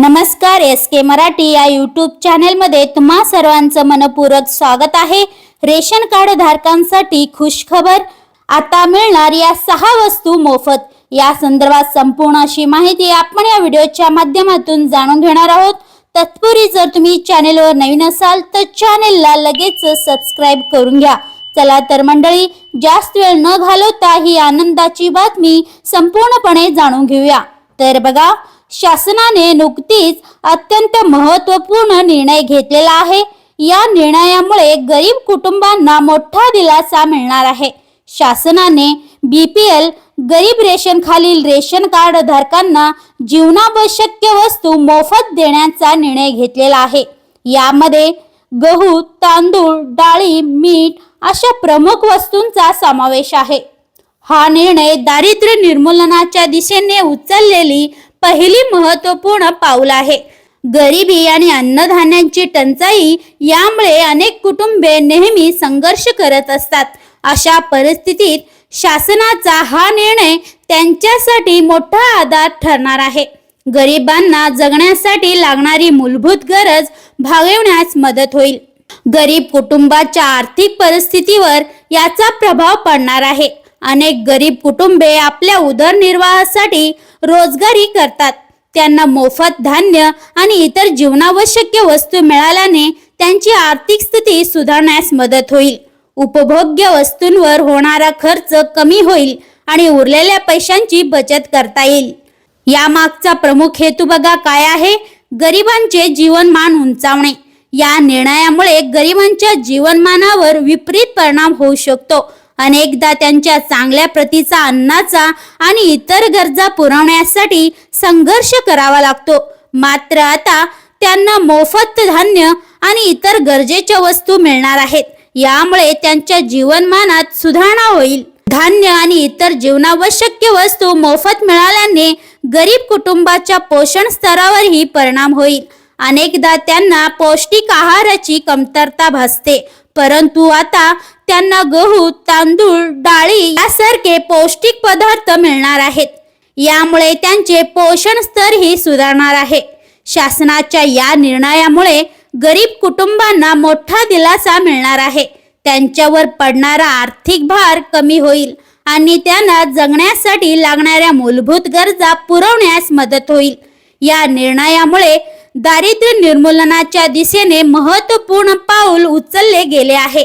नमस्कार एस के मराठी या यूट्यूब चॅनेलमध्ये तुम्हा सर्वांचं मनपूरक स्वागत आहे. रेशन कार्ड धारकांसाठी खुशखबर. आता मिळणार या सहा वस्तू मोफत. या संदर्भात संपूर्ण अशी माहिती आपण या व्हिडिओच्या माध्यमातून जाणून घेणार आहोत. तत्पूर्वी जर तुम्ही चॅनेलवर नवीन असाल तर चॅनेलला लगेच सबस्क्राईब करून घ्या. चला तर मंडळी जास्त वेळ न घालवता ही आनंदाची बातमी संपूर्णपणे जाणून घेऊया. तर बघा शासनाने नुकतीच अत्यंत महत्त्वपूर्ण निर्णय घेतलेला आहे. या निर्णयामुळे गरीब कुटुंबांना मोठा दिलासा मिळणार आहे. शासनाने बीपीएल गरीब रेशन खालील रेशन कार्ड धारकांना जीवनावश्यक वस्तू मोफत देण्याचा निर्णय घेतलेला आहे. यामध्ये गहू तांदूळ डाळी मीठ अशा प्रमुख वस्तूंचा समावेश आहे. हा निर्णय दारिद्र्य निर्मूलनाच्या दिशेने उचललेली पहिली महत्त्वपूर्ण पाऊल आहे. गरिबी आणि अन्नधान्यांची टंचाई यामुळे अनेक कुटुंबे नेहमी संघर्ष करत असतात. अशा परिस्थितीत शासनाचा हा निर्णय त्यांच्यासाठी मोठा आधार ठरणार आहे. गरिबांना जगण्यासाठी लागणारी मूलभूत गरज भागवण्यास मदत होईल. गरीब कुटुंबाच्या आर्थिक परिस्थितीवर याचा प्रभाव पडणार आहे. अनेक गरीब कुटुंबे आपल्या उदरनिर्वाहासाठी रोजगारी करतात. त्यांना मोफत धान्य आणि इतर जीवनावश्यक वस्तू मिळाल्याने त्यांची आर्थिक स्थिती सुधारण्यास मदत होईल. उपभोग्य वस्तूंवर होणारा खर्च कमी होईल आणि उरलेल्या पैशांची बचत करता येईल. यामागचा प्रमुख हेतू बघा काय आहे? गरिबांचे जीवनमान उंचावणे. या निर्णयामुळे गरिबांच्या जीवनमानावर विपरीत परिणाम होऊ शकतो. अनेकदा त्यांच्या चांगल्या प्रतीचा अन्नाचा आणि इतर गरजा पुरवण्यासाठी संघर्ष करावा लागतो. मात्र आता त्यांना मोफत धान्य आणि इतर गरजेच्या वस्तू मिळणार आहेत. यामुळे त्यांच्या जीवनमानात सुधारणा होईल. धान्य आणि इतर जीवनावश्यक वस्तू मोफत मिळाल्याने गरीब कुटुंबाच्या पोषण स्तरावरही परिणाम होईल. अनेकदा त्यांना पौष्टिक आहाराची कमतरता भासते. परंतु आता त्यांना गहू तांदूळ डाळी यासारखे पौष्टिक पदार्थ मिळणार आहेत. यामुळे त्यांचे पोषण स्तरही सुधारणार आहे. शासनाच्या या निर्णयामुळे गरीब कुटुंबांना मोठा दिलासा मिळणार आहे. त्यांच्यावर पडणारा आर्थिक भार कमी होईल आणि त्यांना जगण्यासाठी लागणाऱ्या मूलभूत गरजा पुरवण्यास मदत होईल. या निर्णयामुळे दारिद्र्य निर्मूलनाच्या दिशेने महत्त्वपूर्ण पाऊल उचलले गेले आहे.